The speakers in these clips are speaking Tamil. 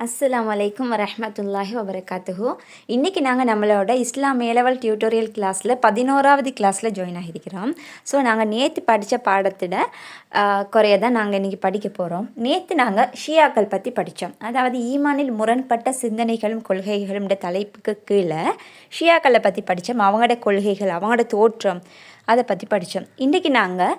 அஸ்லாம் வலைக்கம் வரமத்துல்லாஹி வபரகாத்துஹு. இன்றைக்கி நாங்கள் நம்மளோட இஸ்லாம் மேலவல் டியூட்டோரியல் கிளாஸில் பதினோராவது கிளாஸில் ஜாயின் ஆகியிருக்கிறோம். ஸோ நாங்கள் நேற்று படித்த பாடத்திட குறைய தான் நாங்கள் இன்றைக்கி படிக்க போகிறோம் நேற்று நாங்கள் ஷியாக்கள் பற்றி படித்தோம் அதாவது ஈமானில் முரண்பட்ட சிந்தனைகளும் கொள்கைகளும் தலைப்புக்கு கீழே ஷியாக்களை பற்றி படித்தோம் அவங்களோட கொள்கைகள் அவங்களோட தோற்றம் அதை பற்றி படித்தோம் இன்றைக்கி நாங்கள்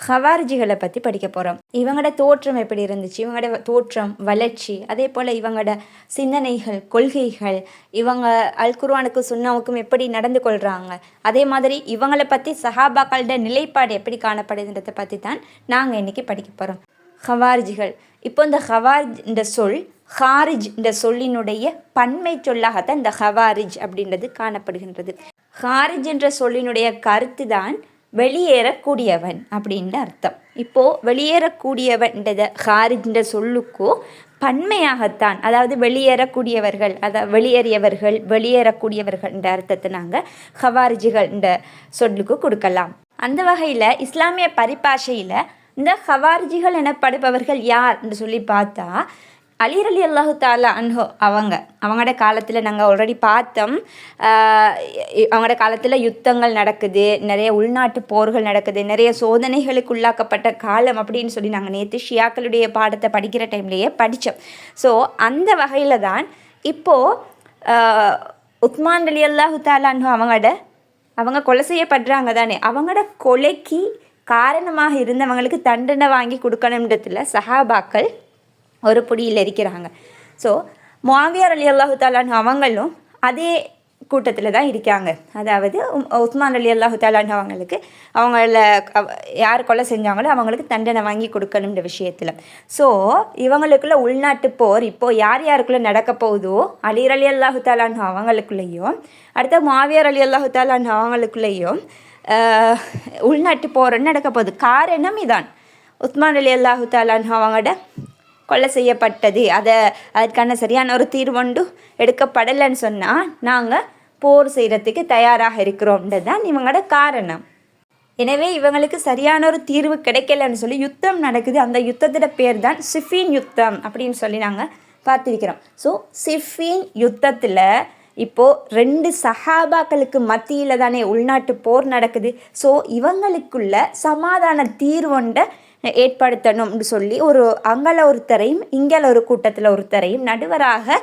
ஹவாரிஜிகளை பற்றி படிக்க போகிறோம் இவங்களோட தோற்றம் எப்படி இருந்துச்சு? இவங்களோட தோற்றம் வளர்ச்சி அதே போல் இவங்களோட சிந்தனைகள் கொள்கைகள் இவங்க அல் சுண்ணாவுக்கும் எப்படி நடந்து கொள்கிறாங்க அதே மாதிரி இவங்களை பற்றி சஹாபாக்களோட நிலைப்பாடு எப்படி காணப்படுதுன்றதை பற்றி தான் நாங்கள் இன்றைக்கி படிக்க போகிறோம் ஹவாரிஜிகள் இப்போ இந்த ஹவாரிஜ் இந்த சொல் ஹாரிஜ் இந்த சொல்லினுடைய பன்மை சொல்லாகத்தான் இந்த ஹவாரிஜ் அப்படின்றது காணப்படுகின்றது. ஹாரிஜ் என்ற சொல்லினுடைய கருத்து தான் வெளியேறக்கூடியவன் அப்படின்ற அர்த்தம். இப்போது வெளியேறக்கூடியவன்றத ஹாரிஜ்ன்ற சொல்லுக்கோ பன்மையாகத்தான் அதாவது வெளியேறக்கூடியவர்கள் அதாவது வெளியேறியவர்கள் வெளியேறக்கூடியவர்கள் என்ற அர்த்தத்தை நாங்கள் ஹவாரிஜிகள் என்ற சொல்லுக்கு கொடுக்கலாம். அந்த வகையில் இஸ்லாமிய பரிபாஷையில் இந்த ஹவாரிஜிகள் எனப்படுபவர்கள் யார் என்று சொல்லி பார்த்தா அலீர் அலி அல்லாஹு தாலா அன்ஹோ அவங்க. அவங்களோட காலத்தில் நாங்கள் ஆல்ரெடி பார்த்தோம். அவங்களோட காலத்தில் யுத்தங்கள் நடக்குது நிறைய உள்நாட்டு போர்கள் நடக்குது நிறைய சோதனைகளுக்கு உள்ளாக்கப்பட்ட காலம் அப்படின்னு சொல்லி நாங்கள் நேற்று ஷியாக்களுடைய பாடத்தை படிக்கிற டைம்லேயே படித்தோம் ஸோ அந்த வகையில் தான் இப்போது உத்மான் அலி அல்லாஹு தாலான்ஹோ அவங்களோட அவங்க கொலை செய்யப்படுறாங்க தானே. அவங்களோட கொலைக்கு காரணமாக இருந்தவங்களுக்கு தண்டனை வாங்கி கொடுக்கணுன்றதுல சஹாபாக்கள் ஒரு புடியில் இருக்கிறாங்க ஸோ மாவியார் அலி அல்லாஹு தாலான் அவங்களும் அதே கூட்டத்தில் தான் இருக்காங்க. அதாவது உஸ்மான் அலி அல்லாஹு தாலான் அவங்களுக்கு அவங்கள யார் கொலை செஞ்சாங்களோ அவங்களுக்கு தண்டனை வாங்கி கொடுக்கணுன்ற விஷயத்தில். ஸோ இவங்களுக்குள்ள உள்நாட்டு போர் இப்போது யார் யாருக்குள்ளே நடக்க போகுதோ அலிர் அலி அல்லாஹு தாலான் அவங்களுக்குள்ளேயும் அடுத்த மாவியார் அலி அல்லாஹு தாலான் அவங்களுக்குள்ளேயும் உள்நாட்டு போர் நடக்க போகுது. காரணம் இதான். உஸ்மான் அலி அல்லாஹு தாலான் அவங்களோட கொலை செய்யப்பட்டது. அதை அதற்கான சரியான ஒரு தீர்வொண்டு எடுக்கப்படலைன்னு சொன்னால் நாங்கள் போர் செய்கிறதுக்கு தயாராக இருக்கிறோம்ன்றது தான் இவங்களோட காரணம். எனவே இவங்களுக்கு சரியான ஒரு தீர்வு கிடைக்கலன்னு சொல்லி யுத்தம் நடக்குது. அந்த யுத்தத்தோட பேர் தான் சிஃபின் யுத்தம் அப்படின்னு சொல்லி நாங்கள் பார்த்துருக்கிறோம். ஸோ சிஃபின் யுத்தத்தில் இப்போது ரெண்டு சஹாபாக்களுக்கு மத்தியில் தானே உள்நாட்டு போர் நடக்குது. ஸோ இவங்களுக்குள்ள சமாதான தீர்வொண்டை ஏற்படுத்தணும்னு சொல்லி ஒரு அங்கே ஒருத்தரையும் இங்கே ஒரு கூட்டத்தில் ஒருத்தரையும் நடுவராக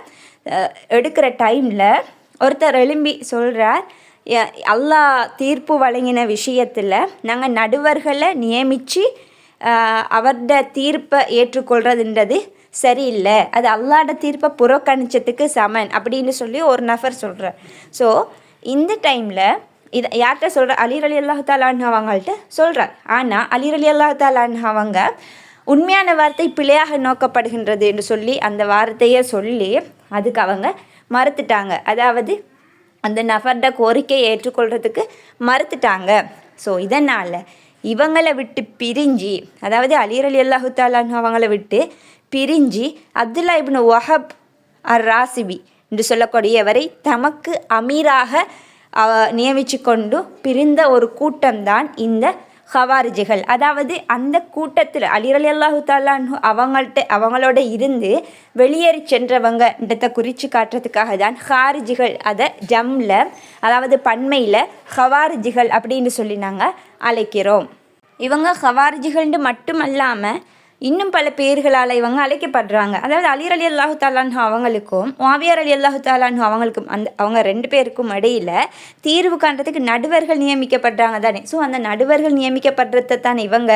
எடுக்கிற டைமில் ஒருத்தர் எழும்பி சொல்கிறார் அல்லா தீர்ப்பு வழங்கின விஷயத்தில் நாங்கள் நடுவர்களை நியமித்து அவரோட தீர்ப்பை ஏற்றுக்கொள்கிறதுன்றது சரியில்லை. அது அல்லாட தீர்ப்பை புறக்கணிச்சதுக்கு சமன் அப்படின்னு சொல்லி ஒரு நபர் சொல்கிறார் ஸோ இந்த டைமில் இதை யார்கிட்ட சொல்கிற அலீர் அலி அல்லாஹு தாலான்னு அவங்கள்ட்ட சொல்கிறார் ஆனால் அலீர் அலி அல்லாஹு தாலான்னு அவங்க உண்மையான வார்த்தை பிழையாக நோக்கப்படுகின்றது என்று சொல்லி அந்த வார்த்தையை சொல்லி அதுக்கு அவங்க மறுத்துட்டாங்க. அதாவது அந்த நபர்ட கோரிக்கையை ஏற்றுக்கொள்கிறதுக்கு மறுத்துட்டாங்க. ஸோ இதனால் இவங்களை விட்டு பிரிஞ்சு அதாவது அலீர் அலி அல்லாஹு தாலான்னு அவங்கள விட்டு பிரிஞ்சு அப்துல்லா இப்னு ஒஹப் அர் ராசிபி என்று சொல்லக்கூடியவரை தமக்கு அமீராக நியமித்து கொண்டு பிரிந்த ஒரு கூட்டம்தான் இந்த ஹவாரிஜிகள். அதாவது அந்த கூட்டத்தில் அலிரலி அல்லாஹு தாலான்னு அவங்கள்ட்ட அவங்களோட இருந்து வெளியேறி சென்றவங்கன்றத குறித்து காட்டுறதுக்காக தான் ஹாரிஜிகள் அதை ஜம்மில் அதாவது பன்மையில் ஹவாரிஜிகள் அப்படின்னு சொல்லி நாங்கள் அழைக்கிறோம். இவங்க ஹவாரிஜிகள்னு மட்டும் அல்லாமல் இன்னும் பல பேர்களால் இவங்க அழைக்கப்படுறாங்க. அதாவது அலிர் அலி அல்லாஹு தாலான் அவங்களுக்கும் மாவியார் அலி அல்லாஹு தாலான் அவங்களுக்கும் அந்த அவங்க ரெண்டு பேருக்கும் இடையில் தீர்வு காண்றதுக்கு நடுவர்கள் நியமிக்கப்படுறாங்க தானே. ஸோ அந்த நடுவர்கள் நியமிக்கப்படுறதை தானே இவங்க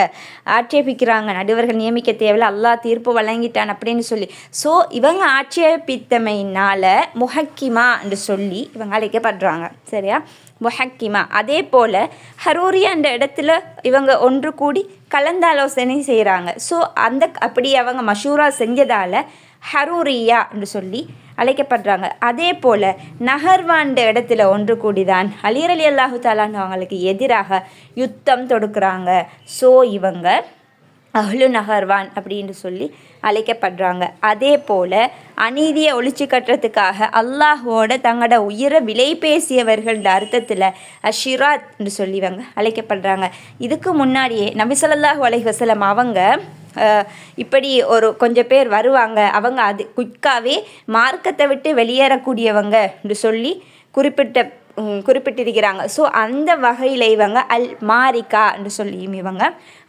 ஆட்சேபிக்கிறாங்க. நடுவர்கள் நியமிக்க தேவையில்ல அல்லா தீர்ப்பு வழங்கிட்டான் அப்படின்னு சொல்லி. ஸோ இவங்க ஆட்சேபித்தமையினால் முஹக்கிமா என்று சொல்லி இவங்க அழைக்கப்படுறாங்க. சரியா? முஹக்கிமா. அதே போல் ஹரூரி அந்த இடத்துல இவங்க ஒன்று கூடி கலந்தாலோசனை செய்கிறாங்க ஸோ அந்த அப்படி அவங்க மஷூரா செஞ்சதால் ஹரூரியா என்று சொல்லி அழைக்கப்படுறாங்க. அதே போல் நகர்வாண்ட இடத்துல ஒன்று கூடிதான் அலிர் அலி அல்லாஹு தாலான்னு அவங்களுக்கு எதிராக யுத்தம் தொடுக்கிறாங்க. ஸோ இவங்க அஹ்லு நகர்வான் அப்படின்னு சொல்லி அழைக்கப்படுறாங்க. அதே போல் அநீதியை ஒழிச்சு கட்டுறதுக்காக அல்லாஹோட தங்களோட உயிரை விலை பேசியவர்கள் அர்த்தத்தில் அஷிராத் என்று சொல்லிவங்க அழைக்கப்படுறாங்க. இதுக்கு முன்னாடியே நபிசல்லாஹு அலைஹி வசலம் அவங்க இப்படி ஒரு கொஞ்சம் பேர் வருவாங்க. அவங்க அது குயிக்காகவே மார்க்கத்தை விட்டு வெளியேறக்கூடியவங்க என்று சொல்லி குறிப்பிட்ட குறிப்பிட்டிருக்கிறாங்க. ஸோ அந்த வகையில் இவங்க அல் மாரிகா என்று சொல்லியும் இவங்க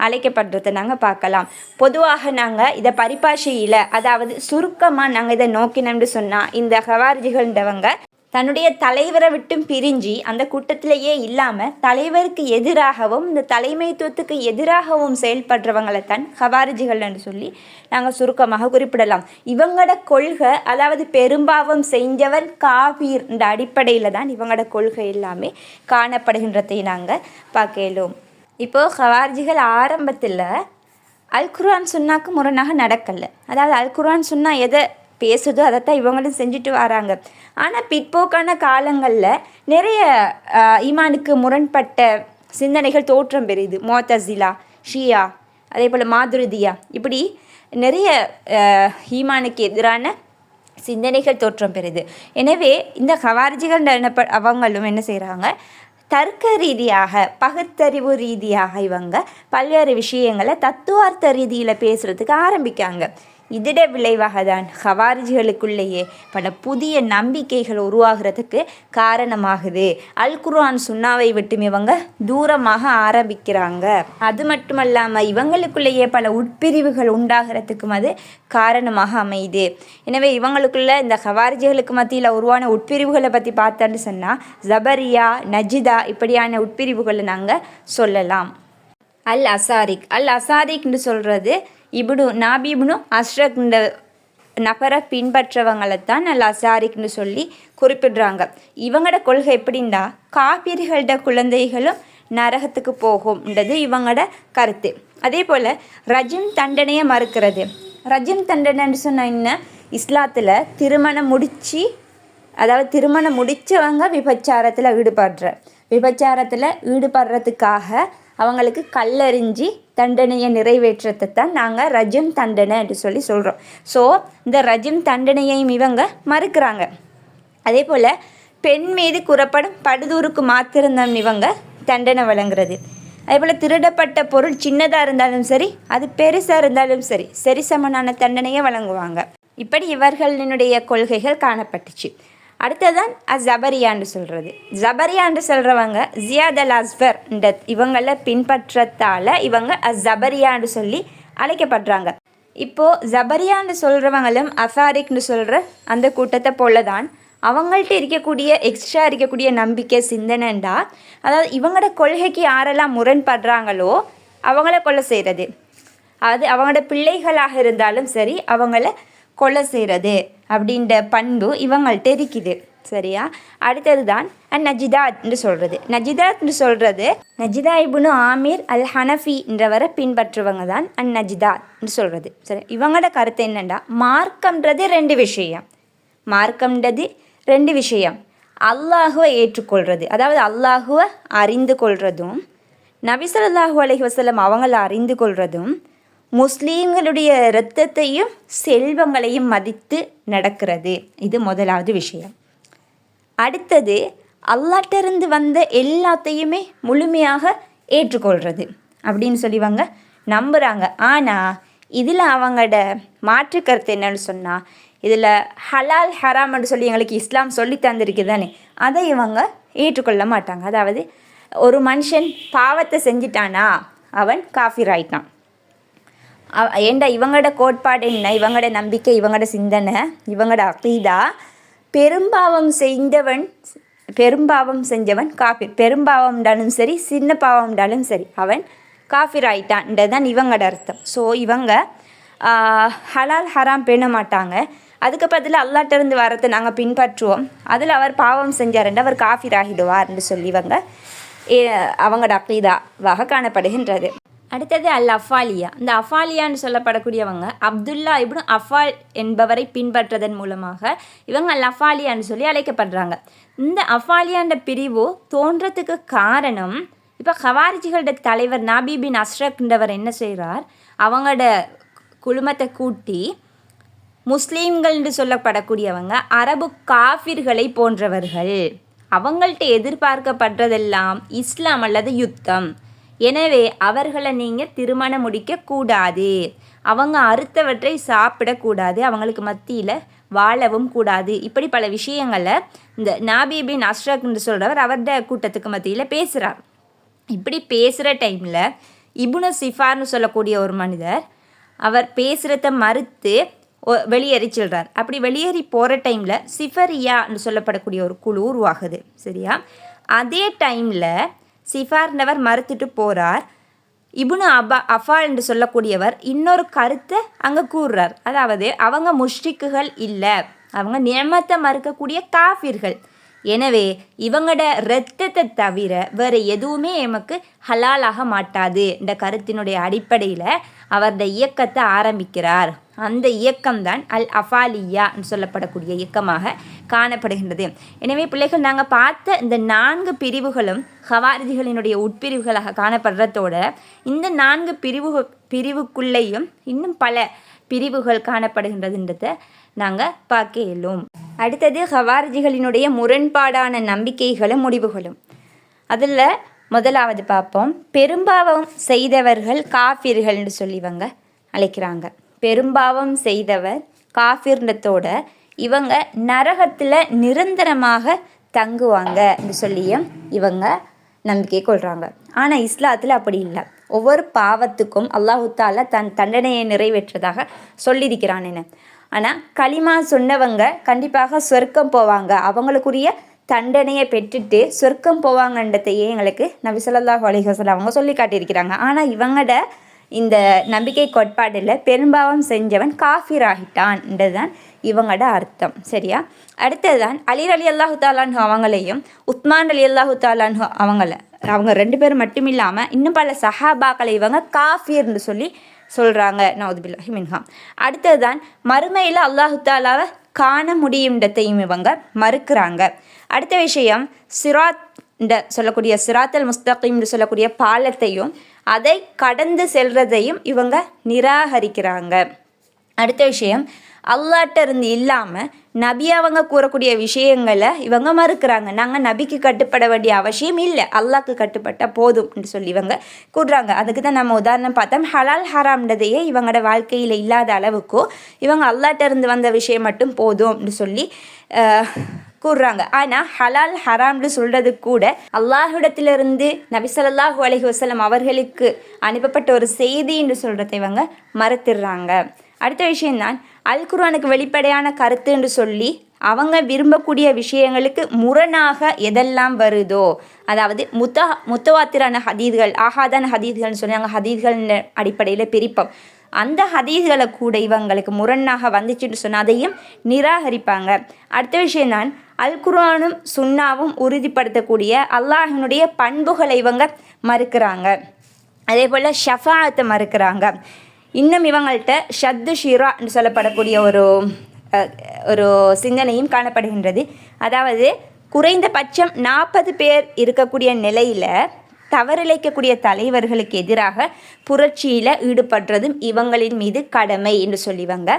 அழைக்கப்படுறதை நாங்கள் பார்க்கலாம். பொதுவாக நாங்கள் இதை பரிபாஷையில் அதாவது சுருக்கமாக நாங்கள் இதை நோக்கினோம்னு சொன்னால் இந்த ஹவாரிஜிகள்ன்றவங்க தன்னுடைய தலைவரை விட்டும் பிரிஞ்சு அந்த கூட்டத்திலேயே இல்லாமல் தலைவருக்கு எதிராகவும் இந்த தலைமைத்துவத்துக்கு எதிராகவும் செயல்படுறவங்களை தான் ஹவாரிஜிகள் என்று சொல்லி நாங்கள் சுருக்கமாக குறிப்பிடலாம். இவங்களோட கொள்கை அதாவது பெரும்பாவம் செஞ்சவன் காபீர் இந்த அடிப்படையில் தான் இவங்களோட கொள்கை எல்லாமே காணப்படுகின்றதை நாங்கள் பார்க்கலாம். இப்போது ஹவாரிஜிகள் ஆரம்பத்தில் அல் குர்ஆன் சுன்னாக்கு முரணாக நடக்கல. அதாவது அல் குர்ஆன் சுன்னா எதை பேசுதோ அதைத்தான் இவங்களும் செஞ்சுட்டு வராங்க. ஆனால் பிற்போக்கான காலங்களில் நிறைய ஈமானுக்கு முரண்பட்ட சிந்தனைகள் தோற்றம் பெறுது. மோத்தசிலா ஷியா அதே போல் மாதுருதியா. இப்படி நிறைய ஈமானுக்கு எதிரான சிந்தனைகள் தோற்றம் பெறுது. எனவே இந்த ஹவாரிஜிகள் அவங்களும் என்ன செய்கிறாங்க தர்க்க ரீதியாக பகுத்தறிவு ரீதியாக இவங்க பல்வேறு விஷயங்களை தத்துவார்த்த ரீதியில் பேசுகிறதுக்கு ஆரம்பிக்காங்க. இதட விளைவாக தான் ஹவாரிஜிகளுக்குள்ளேயே பல புதிய நம்பிக்கைகள் உருவாகிறதுக்கு காரணமாகுது. அல் குர்ஆன் சுன்னாவை விட்டும் இவங்க தூரமாக ஆரம்பிக்கிறாங்க. அது மட்டுமல்லாமல் இவங்களுக்குள்ளேயே பல உட்பிரிவுகள் உண்டாகிறதுக்கும் அது காரணமாக அமையுது. எனவே இவங்களுக்குள்ள இந்த ஹவாரிஜிகளுக்கு மத்தியில் உருவான உட்பிரிவுகளை பற்றி பார்த்தோன்னு சொன்னால் ஜபரியா நஜிதா இப்படியான உட்பிரிவுகளை நாங்கள் சொல்லலாம். அல் அசாரிக். அல் அசாரிக்னு சொல்கிறது இபுனு நாபிபுனு அஸ்ரக் இந்த நபரை பின்பற்றவங்களை தான் அல் அசாரிக்னு சொல்லி குறிப்பிடுறாங்க. இவங்களோட கொள்கை எப்படின்னா காப்பீர்களோட குழந்தைகளும் நரகத்துக்கு போகும்ன்றது இவங்களோட கருத்து. அதே போல் ரஜிம் தண்டனையை மறுக்கிறது. ரஜிம் தண்டனைன்னு சொன்ன என்ன? இஸ்லாத்தில் திருமணம் முடித்து அதாவது திருமணம் முடித்தவங்க விபச்சாரத்தில் ஈடுபடுற விபச்சாரத்தில் ஈடுபடுறதுக்காக அவங்களுக்கு கல்லறிஞ்சி தண்டனையை நிறைவேற்றத்தை தான் நாங்கள் ரஜம் தண்டனை என்று சொல்லி சொல்கிறோம் ஸோ இந்த ரஜம் தண்டனையையும் இவங்க மறுக்கிறாங்க. அதே போல் பெண் மீது கூறப்படும் படுதூருக்கு மாத்திரம்தான் இவங்க தண்டனை வழங்குறது. அதே போல் திருடப்பட்ட பொருள் சின்னதாக இருந்தாலும் சரி அது பெருசாக இருந்தாலும் சரி சரிசமனான தண்டனையை வழங்குவாங்க. இப்படி இவர்களினுடைய கொள்கைகள் காணப்பட்டுச்சு. அடுத்ததான் ஜபரியான்னு சொல்கிறது ஜபரியான்னு சொல்கிறவங்க ஜியாத் அல் அஸ்வர் இந்த இவங்கள பின்பற்றத்தால் இவங்க ஜபரியான்னு சொல்லி அழைக்கப்படுறாங்க. இப்போது ஜபரியான்னு சொல்கிறவங்களும் அசாரிக்னு சொல்கிற அந்த கூட்டத்தை போல தான் அவங்கள்ட்ட இருக்கக்கூடிய எக்ஸ்ட்ரா இருக்கக்கூடிய நம்பிக்கை சிந்தனைண்டா அதாவது இவங்களோட கொள்கைக்கு யாரெல்லாம் முரண்படுறாங்களோ அவங்கள கொலை செய்கிறது அது அவங்களோட பிள்ளைகளாக இருந்தாலும் சரி அவங்கள கொலை செய்கிறது அப்படின்ற பண்பு இவங்கள்ட்ட இருக்குது. சரியா? அடுத்தது தான் அண்ட் நஜிதாத்னு சொல்கிறது நஜிதாத்னு சொல்கிறது நஜிதா இபுனு ஆமீர் அல் ஹனஃபின்றவரை பின்பற்றுவங்க தான் அன் நஜிதாத்னு சொல்கிறது சரி இவங்களோட கருத்து என்னென்னா மார்க்கம்ன்றது ரெண்டு விஷயம். மார்க்கம்ன்றது ரெண்டு விஷயம். அல்லாஹுவை ஏற்றுக்கொள்வது அதாவது அல்லாஹுவை அறிந்து கொள்றதும் நபிசல்லாஹூ அலஹி வசலம் அவங்கள அறிந்து கொள்றதும் முஸ்லீம்களுடைய இரத்தத்தையும் செல்வங்களையும் மதித்து நடக்கிறது. இது முதலாவது விஷயம். அடுத்தது அல்லாட்டிருந்து வந்த எல்லாத்தையுமே முழுமையாக ஏற்றுக்கொள்கிறது அப்படின்னு சொல்லிவாங்க நம்புகிறாங்க ஆனால் இதில் அவங்களோட மாற்று கருத்து என்னன்னு சொன்னால் இதில் ஹலால் ஹராம்னு சொல்லி எங்களுக்கு இஸ்லாம் சொல்லி தந்திருக்கு தானே அதை இவங்க ஏற்றுக்கொள்ள மாட்டாங்க. அதாவது ஒரு மனுஷன் பாவத்தை செஞ்சிட்டானா அவன் காஃபிர் ஆயிட்டான். ஏண்டா இவங்களோட கோட்பாடு என்ன? இவங்களோட நம்பிக்கை இவங்களோட சிந்தனை இவங்களோட அகீதா? பெரும்பாவம் செய்தவன் பெரும்பாவம் செஞ்சவன் காஃபிர். பெரும்பாவம்டாலும் சரி சின்ன பாவம்டாலும் சரி அவன் காஃபிர் ஆயிட்டான்ன்றது தான் இவங்களோட அர்த்தம். ஸோ இவங்க ஹலால் ஹராம் பேண மாட்டாங்க. அதுக்கு பதில் அல்லாட்டிருந்து வரத்தை நாங்கள் பின்பற்றுவோம். அதில் அவர் பாவம் செஞ்சாருண்டு அவர் காஃபிர் ஆகிடுவார்னு சொல்லி இவங்க ஏ- அவங்களோட அக்கீதாவாக காணப்படுகின்றது. அடுத்தது அல் அஃபாலியா. இந்த அஃபாலியான்னு சொல்லப்படக்கூடியவங்க அப்துல்லா இப்னு அஃபால் என்பவரை பின்பற்றதன் மூலமாக இவங்க அல் அஃபாலியான்னு சொல்லி அழைக்கப்படுறாங்க. இந்த அஃபாலியான்ற பிரிவு தோன்றத்துக்கு காரணம் இப்போ ஹவாரிஜிகளோட தலைவர் நாபி பின் அஸ்ரக்ன்றவர் என்ன செய்கிறார் அவங்களோட குழுமத்தை கூட்டி முஸ்லீம்கள்னு சொல்லப்படக்கூடியவங்க அரபு காஃபிர்களை போன்றவர்கள். அவங்கள்ட்ட எதிர்பார்க்கப்படுறதெல்லாம் இஸ்லாம் அல்லது யுத்தம். எனவே அவர்களை நீங்கள் திருமணம் முடிக்கக்கூடாது அவங்க அறுத்தவற்றை சாப்பிடக்கூடாது அவங்களுக்கு மத்தியில் வாழவும் கூடாது. இப்படி பல விஷயங்களை இந்த நாபி பின் என்று சொல்கிறவர் அவருடைய கூட்டத்துக்கு மத்தியில் பேசுகிறார் இப்படி பேசுகிற டைமில் இபுனு சிஃபார்னு சொல்லக்கூடிய ஒரு மனிதர் அவர் பேசுகிறத மறுத்து வெளியேறி செல்கிறார் அப்படி வெளியேறி போகிற டைமில் சிஃபரியான்னு சொல்லப்படக்கூடிய ஒரு குழு உருவாகுது. சரியா? அதே டைமில் சிஃபார்னவர் மறுத்துட்டு போகிறார் இபுனு அபா அஃபால் என்று சொல்லக்கூடியவர் இன்னொரு கருத்தை அங்கே கூறுறார். அதாவது அவங்க முஷ்ரிக்குகள் இல்லை. அவங்க நியமத்தை மறுக்கக்கூடிய காஃபிர்கள். எனவே இவங்களோட இரத்தத்தை தவிர வேறு எதுவுமே எமக்கு ஹலாலாக மாட்டாது. இந்த கருத்தினுடைய அடிப்படையில் அவரது இயக்கத்தை ஆரம்பிக்கிறார். அந்த இயக்கம்தான் அல் அஃபாலியான்னு சொல்லப்படக்கூடிய இயக்கமாக காணப்படுகின்றது. எனவே பிள்ளைகள் நாங்கள் பார்த்த இந்த நான்கு பிரிவுகளும் ஹவாரிதிகளினுடைய உட்பிரிவுகளாக காணப்படுறதோட இந்த நான்கு பிரிவு பிரிவுக்குள்ளேயும் இன்னும் பல பிரிவுகள் காணப்படுகின்றதுன்றதை நாங்கள் பார்க்க இயலும். அடுத்தது ஹவாரிஜிகளினுடைய முரண்பாடான நம்பிக்கைகளும் முடிவுகளும். அதில் முதலாவது பார்ப்போம். பெரும்பாவம் செய்தவர்கள் காஃபிர்கள்னு சொல்லிவங்க அழைக்கிறாங்க. பெரும்பாவம் செய்தவர் காஃபிர்னத்தோட இவங்க நரகத்தில் நிரந்தரமாக தங்குவாங்க சொல்லியும் இவங்க நம்பிக்கை கொள்கிறாங்க ஆனால் இஸ்லாத்தில் அப்படி இல்லை. ஒவ்வொரு பாவத்துக்கும் அல்லாஹுத்தால தன் தண்டனையை நிறைவேற்றதாக சொல்லியிருக்கிறான் என்ன ஆனால் களிமா சொன்னவங்க கண்டிப்பாக சொர்க்கம் போவாங்க. அவங்களுக்குரிய தண்டனையை பெற்றுட்டு சொர்க்கம் போவாங்கன்றதையே எங்களுக்கு நபி சொல்லாஹ் அலிஹசல் அவங்க சொல்லி காட்டியிருக்கிறாங்க. ஆனால் இவங்களோட இந்த நம்பிக்கை கோட்பாடில் பெரும்பாவம் செஞ்சவன் காஃபிர் ஆகிட்டான்ன்றதுதான் இவங்களோட அர்த்தம். சரியா? அடுத்தது தான் அலிர் அலி அல்லாஹு தாலான்ஹு அவங்களையும் உத்மான் அலி அல்லாஹு தாலான்ஹு அவங்கள அவங்க ரெண்டு பேரும் மட்டும் இல்லாமல் இன்னும் பல சஹாபாக்களை இவங்க காஃபிர்னு சொல்லி சொல்கிறாங்க நவுதுபில்லாஹி மின்ஹாம் அடுத்தது தான் மறுமையில் அல்லாஹு தாலாவை காண முடியுன்றதையும் இவங்க மறுக்கிறாங்க. அடுத்த விஷயம் சிராத் சொல்லக்கூடிய சிராத்தல் முஸ்தகிம்னு சொல்லக்கூடிய பாலத்தையும் அதை கடந்து செல்றதையும் இவங்க நிராகரிக்கிறாங்க. அடுத்த விஷயம் அல்லாட்ட இருந்து இல்லாமல் நபி அவங்க கூறக்கூடிய விஷயங்களை இவங்க மறுக்கிறாங்க. நாங்கள் நபிக்கு கட்டுப்பட வேண்டிய அவசியம் இல்லை. அல்லாக்கு கட்டுப்பட்டால் போதும்னு சொல்லி இவங்க கூடுறாங்க அதுக்கு தான் நம்ம உதாரணம் பார்த்தோம். ஹலால் ஹராம்ன்றதையே இவங்களோட வாழ்க்கையில் இல்லாத அளவுக்கோ இவங்க அல்லாட்ட இருந்து வந்த விஷயம் மட்டும் போதும் அப்படின்னு சொல்லி கூறுறாங்க. ஆனால் ஹலால் ஹராம்னு சொல்கிறது கூட அல்லாஹிடத்திலிருந்து நபிசல்லாஹூ அலஹி வசலம் அவர்களுக்கு அனுப்பப்பட்ட ஒரு செய்தின்னு சொல்கிறத இவங்க மறுத்துடுறாங்க. அடுத்த விஷயம்தான் அல் குர்ஆனுக்கு வெளிப்படையான கருத்து என்று சொல்லி அவங்க விரும்பக்கூடிய விஷயங்களுக்கு முரணாக எதெல்லாம் வருதோ அதாவது முத்த முத்தவாத்திரான ஹதீதுகள் ஆஹாதான ஹதீதுகள்னு சொல்லி நாங்கள் ஹதீதுகள் அடிப்படையில் பிரிப்போம். அந்த ஹதீஸ்களை கூட இவங்களுக்கு முரணாக வந்துச்சுன்னு சொன்னால் அதையும் நிராகரிப்பாங்க. அடுத்த விஷயம் தான் அல் குர்ஆனும் சுன்னாவும் உறுதிப்படுத்தக்கூடிய அல்லாஹினுடைய பண்புகளை இவங்க மறுக்கிறாங்க. அதே போல் ஷஃபாத்தை மறுக்கிறாங்க. இன்னும் இவங்கள்ட்ட ஷத்து என்று சொல்லப்படக்கூடிய ஒரு ஒரு சிந்தனையும் காணப்படுகின்றது. அதாவது குறைந்தபட்சம் நாற்பது பேர் இருக்கக்கூடிய நிலையில் தவறிழைக்கக்கூடிய தலைவர்களுக்கு எதிராக புரட்சியில் ஈடுபடுறதும் இவங்களின் மீது கடமை என்று சொல்லிவங்க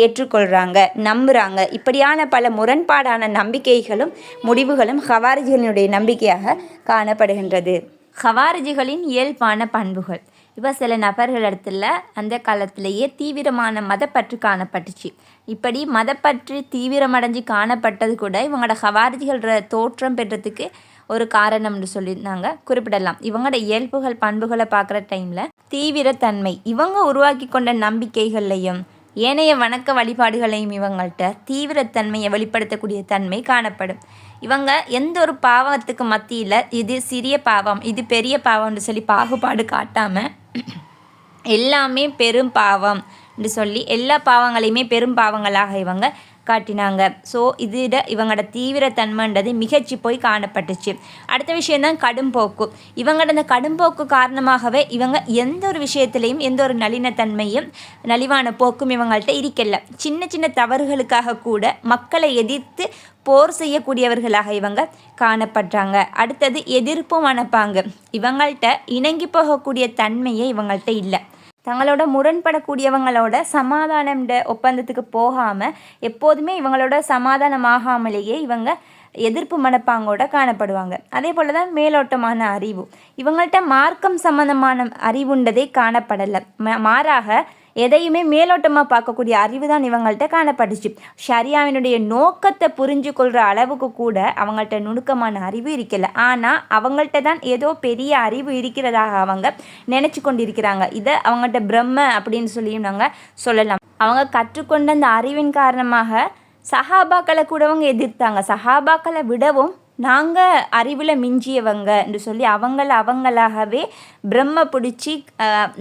ஏற்றுக்கொள்கிறாங்க நம்புகிறாங்க இப்படியான பல முரண்பாடான நம்பிக்கைகளும் முடிவுகளும் ஹவாரிஜிகளினுடைய நம்பிக்கையாக காணப்படுகின்றது. ஹவாரிஜிகளின் இயல்பான பண்புகள். இப்போ சில நபர்கள் இடத்துல அந்த காலத்திலேயே தீவிரமான மதப்பற்று காணப்பட்டுச்சு. இப்படி மதப்பற்று தீவிரமடைஞ்சு காணப்பட்டது கூட இவங்களோட ஹவாரிஜிகள தோற்றம் பெற்றதுக்கு ஒரு காரணம்னு சொல்லியிருந்தாங்க. குறிப்பிடலாம். இவங்களோட இயல்புகள் பண்புகளை பார்க்குற டைமில் தீவிரத்தன்மை. இவங்க உருவாக்கி கொண்ட நம்பிக்கைகள்லையும் ஏனைய வணக்க வழிபாடுகளையும் இவங்கள்ட்ட தீவிரத்தன்மையை வெளிப்படுத்தக்கூடிய தன்மை காணப்படும். இவங்க எந்த ஒரு பாவத்துக்கு மத்தியில் இது சிறிய பாவம் இது பெரிய பாவம்னு சொல்லி பாகுபாடு காட்டாமல் எல்லாமே பெரும் பாவம் என்று சொல்லி எல்லா பாவங்களையுமே பெரும் பாவங்களாக இவங்க காட்டினாங்க. ஸோ இதில் இவங்களோட தீவிரத்தன்மைன்றது மிகச்சி போய் காணப்பட்டுச்சு. அடுத்த விஷயந்தான் கடும்போக்கு. இவங்களோட அந்த கடும்போக்கு காரணமாகவே இவங்க எந்த ஒரு விஷயத்துலையும் எந்த ஒரு நளினத்தன்மையும் நலிவான போக்கும் இவங்கள்ட்ட இருக்கல. சின்ன சின்ன தவறுகளுக்காக கூட மக்களை எதிர்த்து போர் செய்யக்கூடியவர்களாக இவங்க காணப்படுறாங்க அடுத்தது எதிர்ப்பும் அனுப்பாங்க. இவங்கள்ட்ட இணங்கி போகக்கூடிய தன்மையே இவங்கள்ட்ட இல்லை. தங்களோட முரண்படக்கூடியவங்களோட சமாதானம் ஒப்பந்தத்துக்கு போகாமல் எப்போதுமே இவங்களோட சமாதானமாகாமலேயே இவங்க எதிர்ப்பு மனப்பாங்கோட காணப்படுவாங்க. அதே போல் தான் மேலோட்டமான அறிவு. இவங்கள்ட்ட மார்க்கம் சம்பந்தமான அறிவுண்டதே காணப்படலை. மாறாக எதையுமே மேலோட்டமாக பார்க்கக்கூடிய அறிவு தான் இவங்கள்ட்ட காணப்பட்டுச்சு. ஷரியாவினுடைய நோக்கத்தை புரிஞ்சு கொள்கிற அளவுக்கு கூட அவங்கள்ட்ட நுணுக்கமான அறிவு இருக்கல. ஆனால் அவங்கள்ட்ட தான் ஏதோ பெரிய அறிவு இருக்கிறதாக அவங்க நினச்சி கொண்டிருக்கிறாங்க. இதை அவங்கள்ட்ட பிரம்ம அப்படின்னு சொல்லியும் நாங்கள் சொல்லலாம். அவங்க கற்றுக்கொண்ட அந்த அறிவின் காரணமாக சஹாபாக்களை கூடவங்க எதிர்த்தாங்க. சஹாபாக்களை விடவும் நாங்கள் அறிவில் மிஞ்சியவங்க என்று சொல்லி அவங்கள அவங்களாகவே பிரம்ம பிடிச்சி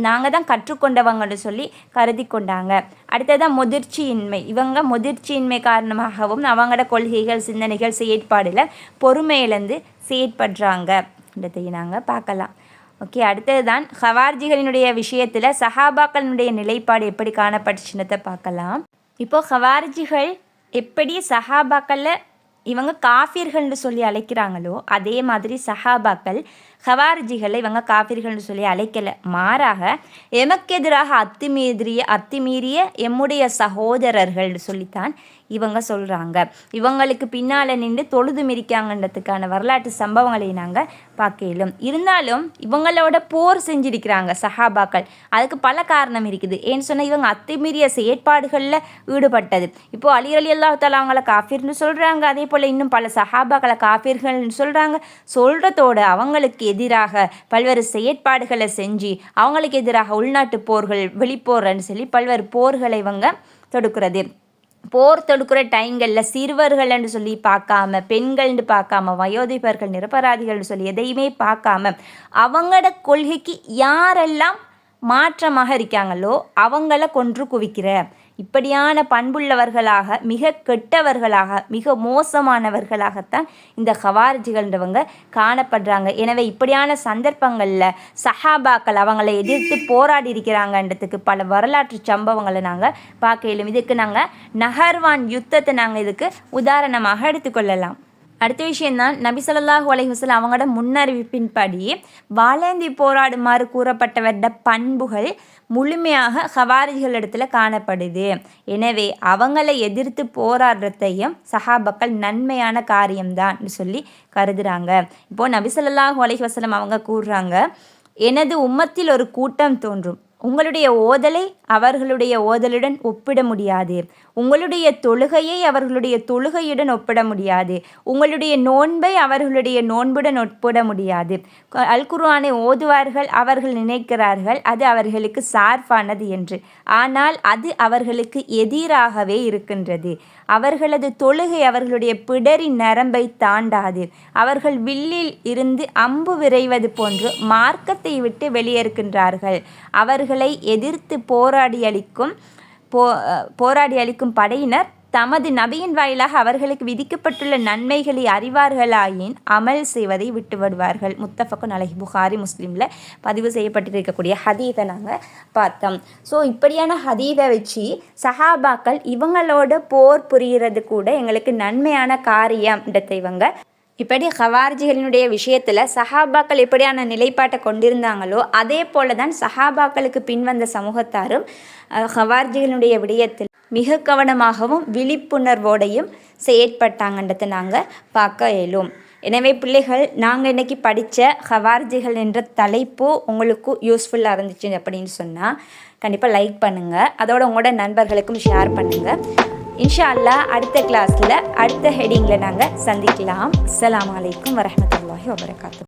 நாங்கள் தான் கற்றுக்கொண்டவங்கன்னு சொல்லி கருதி கொண்டாங்க. அடுத்ததான் முதிர்ச்சியின்மை. இவங்க முதிர்ச்சியின்மை காரணமாகவும் அவங்களோட கொள்கைகள் சிந்தனைகள் செயற்பாடில் பொறுமையிலேருந்து செயற்படுறாங்கன்றதையும் நாங்கள் பார்க்கலாம். ஓகே அடுத்தது தான் ஹவார்ஜிகளினுடைய விஷயத்தில் சஹாபாக்களினுடைய நிலைப்பாடு எப்படி காணப்பட்டுச்சுன்னதை பார்க்கலாம். இப்போது ஹவார்ஜிகள் எப்படி சஹாபாக்களில் இவங்க காஃபியர்கள்னு சொல்லி அழைக்கிறாங்களோ அதே மாதிரி சஹாபாக்கள் ஹவார்ஜிகளை இவங்க காஃபிர்கள்னு சொல்லி அழைக்கலை. மாறாக எமக்கெதிராக அத்துமீதிரிய அத்துமீறிய எம்முடைய சகோதரர்கள்னு சொல்லித்தான் இவங்க சொல்கிறாங்க இவங்களுக்கு பின்னால் நின்று தொழுது மிரிக்காங்கன்றதுக்கான வரலாற்று சம்பவங்களை நாங்கள் பார்க்கலும். இருந்தாலும் இவங்களோட போர் செஞ்சிருக்கிறாங்க சஹாபாக்கள். அதுக்கு பல காரணம் இருக்குது. ஏன்னு சொன்னால் இவங்க அத்துமீறிய செயற்பாடுகளில் ஈடுபட்டது. இப்போது அலி அலி அல்லாஹால அவங்கள காஃபிர்னு சொல்கிறாங்க அதே போல் இன்னும் பல சஹாபாக்களை காஃபிர்கள்னு சொல்கிறாங்க சொல்கிறதோடு அவங்களுக்கு எதிராக பல்வேறு செயற்பாடுகளை செஞ்சு அவங்களுக்கு எதிராக உள்நாட்டு போர்கள் வெளிப்போர்ன்னு சொல்லி பல்வேறு போர்களை இவங்க தொடுக்கிறது. போர் தொடுக்கிற டைம்களில் சிறுவர்கள்னு சொல்லி பார்க்காம பெண்கள்னு பார்க்காம வயோதிபர்கள் நிரபராதிகள்னு சொல்லி எதையுமே பார்க்காம அவங்களோட கொள்கைக்கு யாரெல்லாம் மாற்றமாக இருக்காங்களோ அவங்கள கொன்று குவிக்கிற இப்படியான பண்புள்ளவர்களாக மிக கெட்டவர்களாக மிக மோசமானவர்களாகத்தான் இந்த ஹவாரிஜிகள்ன்றவங்க காணப்படுறாங்க. எனவே இப்படியான சந்தர்ப்பங்களில் சஹாபாக்கள் அவங்களை எதிர்த்து போராடி இருக்கிறாங்கன்றதுக்கு பல வரலாற்று சம்பவங்களை நாங்கள் பார்க்க இயலும். இதுக்கு நாங்கள் நகர்வான் யுத்தத்தை நாங்கள் இதுக்கு உதாரணமாக எடுத்துக்கொள்ளலாம். அடுத்த விஷயந்தான் நபி சொல்லாஹு அலைஹுசல் அவங்களோட முன்னறிவிப்பின்படி வாழேந்தி போராடுமாறு கூறப்பட்டவர்ட பண்புகள் முழுமையாக ஹவாரிகளிடத்தில் காணப்படுது. எனவே அவங்களை எதிர்த்து போராடுறதையும் சஹாபக்கள் நன்மையான காரியம்தான் சொல்லி கருதுகிறாங்க இப்போது நபி சொல்லாஹு அவங்க கூறுறாங்க எனது உம்மத்தில் ஒரு கூட்டம் தோன்றும். உங்களுடைய ஓதலை அவர்களுடைய ஓதலுடன் ஒப்பிட முடியாது. உங்களுடைய தொழுகையை அவர்களுடைய தொழுகையுடன் ஒப்பிட முடியாது. உங்களுடைய நோன்பை அவர்களுடைய நோன்புடன் ஒப்பிட முடியாது. அல்குர்வானை ஓதுவார்கள் அவர்கள் நினைக்கிறார்கள் அது அவர்களுக்கு சார்பானது என்று. ஆனால் அது அவர்களுக்கு எதிராகவே இருக்கின்றது. அவர்களது தொழுகை அவர்களுடைய பிடரி நரம்பை தாண்டாது. அவர்கள் வில்லில் இருந்து அம்பு விரைவது போன்று மார்க்கத்தை விட்டு வெளியேறுகின்றார்கள். அவர்களை எதிர்த்து போராடி அளிக்கும் போ போராடி அளிக்கும் படையினர் தமது நபியின் வாயிலாக அவர்களுக்கு விதிக்கப்பட்டுள்ள நன்மைகளை அறிவார்களாயின் அமல் செய்வதை விட்டு விடுவார்கள். முத்தஃபக்குன் அலஹி புகாரி முஸ்லீமில் பதிவு செய்யப்பட்டிருக்கக்கூடிய ஹதீதை நாங்கள் பார்த்தோம். ஸோ இப்படியான ஹதீதை வச்சு சஹாபாக்கள் இவங்களோட போர் புரிகிறது கூட எங்களுக்கு நன்மையான காரியம்ன்றதை இவங்க இப்படி ஹவார்ஜிகளினுடைய விஷயத்தில் சஹாபாக்கள் எப்படியான நிலைப்பாட்டை கொண்டிருந்தாங்களோ அதே போல தான் சஹாபாக்களுக்கு பின்வந்த சமூகத்தாரும் ஹவார்ஜிகளினுடைய விடயத்தில் மிக கவனமாகவும் விழிப்புணர்வோடையும் செயற்பட்டாங்கன்றதை நாங்கள் பார்க்க இயலும். எனவே பிள்ளைகள் நாங்கள் இன்றைக்கி படித்த ஹவார்ஜிகள் என்ற தலைப்பு உங்களுக்கு யூஸ்ஃபுல்லாக இருந்துச்சு அப்படின்னு சொன்னால் கண்டிப்பாக லைக் பண்ணுங்கள் அதோட உங்களோட நண்பர்களுக்கும் ஷேர் பண்ணுங்கள் இன்ஷா அல்லா அடுத்த கிளாஸில் அடுத்த ஹெடிங்கில் நாங்கள் சந்திக்கலாம். அஸ்லாம் வலைக்கம் வரமத்துல்லாஹி வபரகாத்து